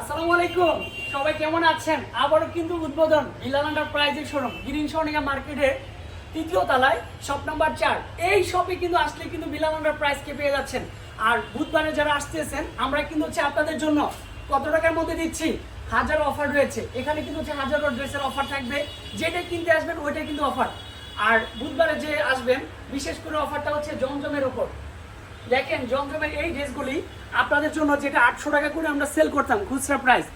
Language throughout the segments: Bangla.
আসসালামু আলাইকুম। সবাই কেমন আছেন? আবারও কিন্তু উদ্বোধন ইলান প্রাইজের শোরুম, গ্রিন সোনিকা মার্কেটের তৃতীয় তলায়, শপ নাম্বার চার। এই শপে কিন্তু আসলে কিন্তু বিলাল প্রাইজকে পেয়ে যাচ্ছেন। আর বুধবারে যারা আসতেছেন, আমরা কিন্তু হচ্ছে আপনাদের জন্য কত টাকার মধ্যে দিচ্ছি? হাজার অফার রয়েছে। এখানে কিন্তু হচ্ছে হাজারো ড্রেসের অফার থাকবে। যেটা কিনতে আসবেন, ওইটাই কিন্তু অফার। আর বুধবারে যে আসবেন, বিশেষ করে অফারটা হচ্ছে জমজমের উপর। দেখেন জমজমের এই ড্রেসগুলি আপনাদের জন্য যেটা আটশো টাকা করে আমরা সেল করতাম, খুচরা প্রাইস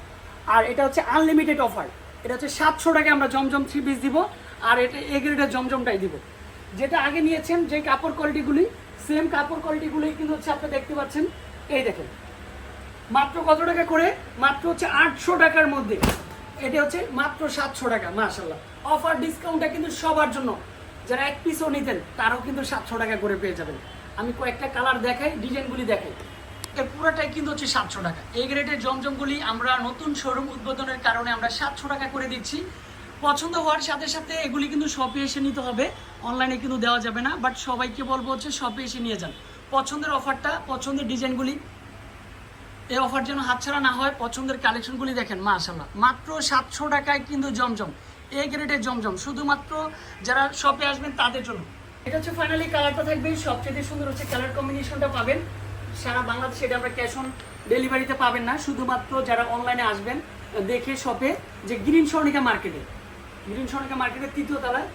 আর এটা হচ্ছে আনলিমিটেড অফার এটা হচ্ছে সাতশো টাকা আমরা জমজম থ্রি পিস দিব, আর এটা এ গ্রেডের জমজমটাই দিব। যেটা আগে নিয়েছেন, যে কাপড় কোয়ালিটিগুলি সেম কাপড় কোয়ালিটিগুলি কিন্তু হচ্ছে আপনি দেখতে পাচ্ছেন। এই দেখেন, মাত্র কত টাকা করে? মাত্র হচ্ছে আটশো টাকার মধ্যে। এটা হচ্ছে মাত্র সাতশো টাকা মাশাল্লাহ অফার ডিসকাউন্টটা কিন্তু সবার জন্য। যারা এক পিসও নিতেন, তারাও কিন্তু সাতশো টাকা করে পেয়ে যাবেন। আমি কয়েকটা কালার দেখাই ডিজাইনগুলি দেখাই। এর পুরোটাই কিন্তু হচ্ছে সাতশো টাকা। এই গ্রেডের জমজমগুলি আমরা নতুন শোরুম উদ্বোধনের কারণে আমরা সাতশো টাকা করে দিচ্ছি। পছন্দ হওয়ার সাথে সাথে এগুলি কিন্তু শপে এসে নিতে হবে। অনলাইনে কিন্তু দেওয়া যাবে না বাট সবাইকে বলব হচ্ছে শপে এসে নিয়ে যান। পছন্দের অফারটা পছন্দের ডিজাইনগুলি এই অফার যেন হাতছাড়া না হয়, পছন্দের কালেকশনগুলি দেখেন মাশাল্লাহ মাত্র সাতশো টাকায় কিন্তু জমজম, এই গ্রেডের জমজম। শুধুমাত্র যারা শপে আসবেন তাদের জন্য। এটা হচ্ছে ফাইনালি কালারটা থাকবে। সবচেয়ে সুন্দর হচ্ছে কালার কম্বিনেশনটা পাবেন। সারা বাংলাদেশে এটা আমরা ক্যাশ অন ডেলিভারিতে পাবেন না। শুধুমাত্র যারা অনলাইনে আসবেন, দেখে শপে যে গ্রিন স্বর্ণিকা মার্কেটে গ্রিন স্বর্ণিকা মার্কেটের তৃতীয় তলায়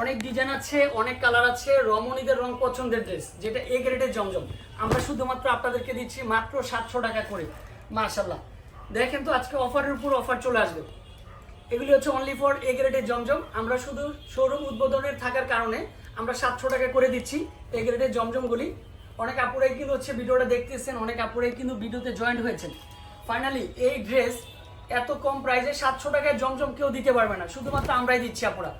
অনেক ডিজাইন আছে, অনেক কালার আছে, রমণীদের রং পছন্দের ড্রেস যেটা এ গ্রেডের জমজম। আমরা শুধুমাত্র আপনাদেরকে দিচ্ছি মাত্র সাতশো টাকা করে। মার্শাল্লাহ দেখেন তো আজকে অফারের উপর অফার চলে আসবে। এগুলি হচ্ছে অনলি ফর এ গ্রেডের জমজম। আমরা শুধু শোরুম উদ্বোধনের থাকার কারণে আমরা সাতশো টাকা করে দিচ্ছি এ গ্রেডের জমজমগুলি। অনেক আপুরাই কিন্তু হচ্ছে ভিডিওটা দেখতেছেন, অনেক আপুরাই কিন্তু ভিডিওতে জয়েন্ট হয়েছেন। ফাইনালি এই ড্রেস এত কম প্রাইসে সাতশো টাকায় জমজম কেউ দিতে পারবে না। শুধুমাত্র আমরাই দিচ্ছি আপুরা।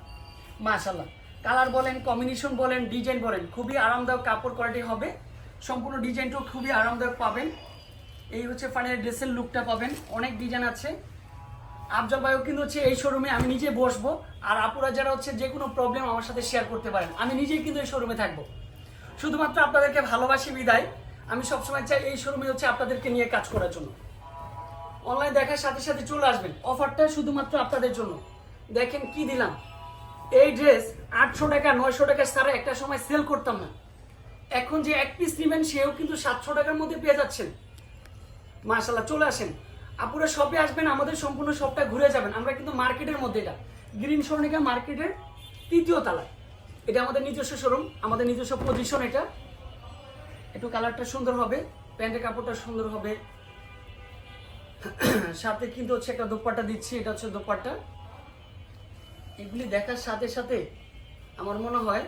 মাশাল্লাহ কালার বলেন কম্বিনেশন বলেন ডিজাইন বলেন, খুবই আরামদায়ক কাপড় কোয়ালিটি হবে। সম্পূর্ণ ডিজাইনটাও খুবই আরামদায়ক পাবেন। এই হচ্ছে ফাইনালি ড্রেসের লুকটা পাবেন। অনেক ডিজাইন আছে। আফজল ভাইও কিন্তু হচ্ছে এই শোরুমে আমি নিজে বসবো, আর আপুরা যারা হচ্ছে যে কোনো প্রবলেম আমার সাথে শেয়ার করতে পারেন, আমি নিজেই কিন্তু এই শোরুমে থাকব। শুধুমাত্র আপনাদেরকে ভালোবাসি, বিদায়। আমি সবসময় চাই এই শোরুমে হচ্ছে আপনাদেরকে নিয়ে কাজ করার জন্য। অনলাইন দেখার সাথে সাথে চলে আসবেন অফারটা শুধুমাত্র আপনাদের জন্য। দেখেন কি দিলাম। এই ড্রেস আটশো টাকা, নয়শো টাকা সারা একটা সময় সেল করতাম না। এখন যে এক পিস নেবেন, সেও কিন্তু সাতশো টাকার মধ্যে পেয়ে যাচ্ছেন। মাশাল্লাহ চলে আসেন। আপুরা শপে আসবেন, আমাদের সম্পূর্ণ শপটা ঘুরে যাবেন। আমরা কিন্তু মার্কেটের মধ্যে এটা গ্রিন স্বর্ণিকা মার্কেটের তৃতীয় তলায়। এটা আমাদের নিজস্ব শোরুম আমাদের নিজস্ব পজিশন এটা। একটু কালারটা সুন্দর হবে, প্যান্টের কাপড়টা সুন্দর হবে। সাথে কিন্তু হচ্ছে একটা দোপাট্টা দিচ্ছি, এটা হচ্ছে দোপাট্টা। এগুলি দেখার সাথে সাথে আমার মনে হয়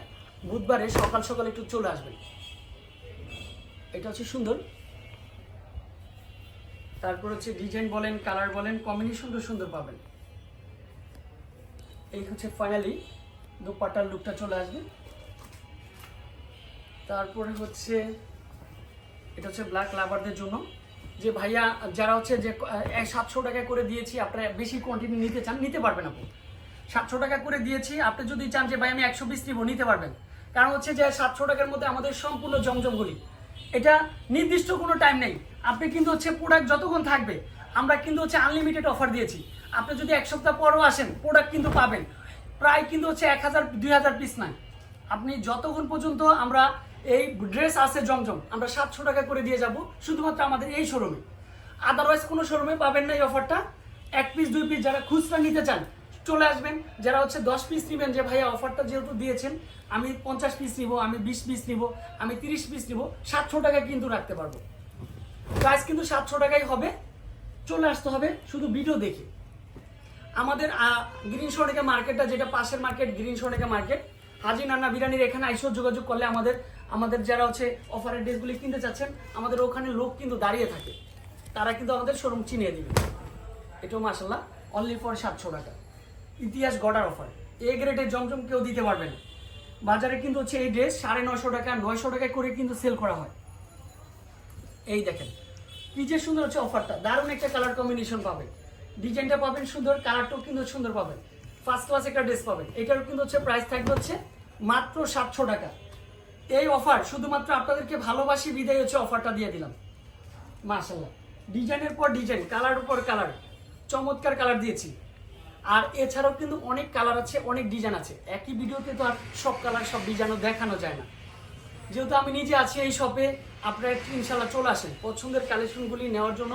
বুধবারে সকাল সকাল একটু চলে আসবেন। এটা হচ্ছে সুন্দর। তারপর হচ্ছে ডিজাইন বলেন, কালার বলেন কম্বিনেশনটা সুন্দর পাবেন। এই হচ্ছে ফাইনালি দোপাট্টার লুকটা চলে আসবে। তারপরে হচ্ছে এটা হচ্ছে ব্ল্যাক লাভারদের জন্য। যে ভাইয়া, যারা হচ্ছে যে সাতশো টাকা করে দিয়েছি, আপনারা বেশি কোয়ান্টিটি নিতে চান, নিতে পারবেন আপনি সাতশো টাকা করে দিয়েছি, আপনি যদি চান যে ভাই আমি একশো পিস নিবো, নিতে পারবেন। কারণ হচ্ছে যে সাতশো টাকার মধ্যে আমাদের সম্পূর্ণ জমজমগুলি এটা নির্দিষ্ট কোনো টাইম নেই। আপনি কিন্তু হচ্ছে প্রোডাক্ট যতক্ষণ থাকবে, আমরা কিন্তু হচ্ছে আনলিমিটেড অফার দিয়েছি। আপনি যদি এক সপ্তাহ পরও আসেন প্রোডাক্ট কিন্তু পাবেন। প্রায় কিন্তু হচ্ছে এক হাজার, দুই হাজার পিস নাই। আপনি যতক্ষণ পর্যন্ত আমরা এই ড্রেস আছে জমজম, আমরা সাতশো টাকা করে দিয়ে যাব, শুধুমাত্র আমাদের এই শোরুমে আদারওয়াইজ কোনো শোরুমে পাবেন না এই অফারটা এক পিস দুই পিস যারা খুচরা নিতে চান চলে আসবেন। যারা হচ্ছে দশ পিস নেবেন, যে ভাইয়া অফারটা যেহেতু দিয়েছেন, আমি পঞ্চাশ পিস নিব, আমি বিশ পিস নিব, আমি তিরিশ পিস নিব, সাতশো টাকা কিন্তু রাখতে পারব। প্রাইস কিন্তু সাতশো টাকাই হবে। চলে আসতে হবে শুধু ভিডিও দেখে। আমাদের গ্রিন সোনেকা মার্কেটটা যেটা পাশের market green সোনেকা market Haji Nanna বিরিয়ানির এখানে আইসো যোগাযোগ করলে আমাদের আমাদের যারা হচ্ছে অফারের ড্রেসগুলি কিনতে চাচ্ছেন, আমাদের ওখানে লোক কিন্তু দাঁড়িয়ে থাকে। তারা কিন্তু আমাদের শোরুম চিনিয়ে দিবে। এটাও মাসাল্লাহ অনলি ফর সাতশো টাকা। ইতিহাস গড়ার অফার। এ গ্রেডের জমজম কেউ দিতে পারবে না। বাজারে কিন্তু হচ্ছে এই ড্রেস সাড়ে নয়শো টাকা নয়শো টাকা করে কিন্তু সেল করা হয়। এই দেখেন, কি যে সুন্দর হচ্ছে অফারটা। দারুণ একটা কালার কম্বিনেশন পাবেন। ডিজাইনটা পাবেন সুন্দর কালারটাও কিন্তু সুন্দর পাবেন। ফার্স্ট ক্লাস একটা ড্রেস পাবেন। এটার কিন্তু হচ্ছে প্রাইস থাকবে হচ্ছে মাত্র সাতশো টাকা। এই অফার শুধুমাত্র আপনাদেরকে ভালোবাসি, বিদায় হচ্ছে অফারটা দিয়ে দিলাম। মার্শাল্লাহ ডিজাইনের পর ডিজাইন কালার উপর কালার চমৎকার কালার দিয়েছি। আর এছাড়াও কিন্তু অনেক কালার আছে, অনেক ডিজাইন আছে। একই ভিডিওতে তো আর সব কালার সব ডিজাইনও দেখানো যায় না। যেহেতু আমি নিজে আছি এই শপে আপনারা একটু ইনশাল্লাহ চলে আসেন। পছন্দের কালেকশনগুলি নেওয়ার জন্য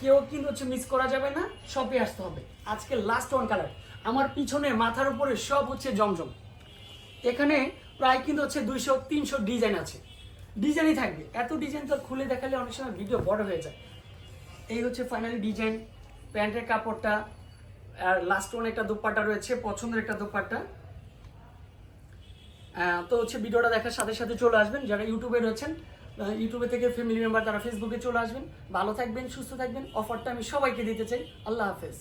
কেউ কিন্তু হচ্ছে মিস করা যাবে না শপে আসতে হবে। আজকে লাস্ট ওয়ান কালার আমার পিছনে, মাথার উপরে সব হচ্ছে জমজম। এখানে প্রায় কিন্তু হচ্ছে দুইশো, তিনশো ডিজাইন আছে। ডিজাইনই থাকবে। এত ডিজাইন তো খুলে দেখালে অনেক সময় ভিডিও বড় হয়ে যায়। এই হচ্ছে ফাইনালি ডিজাইন প্যান্টের কাপড়টা আর লাস্ট ওয়ান একটা দোপাট্টা রয়েছে, পছন্দের একটা দোপাট্টা। তো হচ্ছে ভিডিওটা দেখার সাথে সাথে চলে আসবেন, যারা ইউটিউবে রয়েছেন ইউটিউবে থেকে ফ্যামিলি মেম্বার তারা ফেসবুকে চলে আসবেন। ভালো থাকবেন, সুস্থ থাকবেন অফারটা আমি সবাইকে দিতে চাই। আল্লাহ হাফেজ।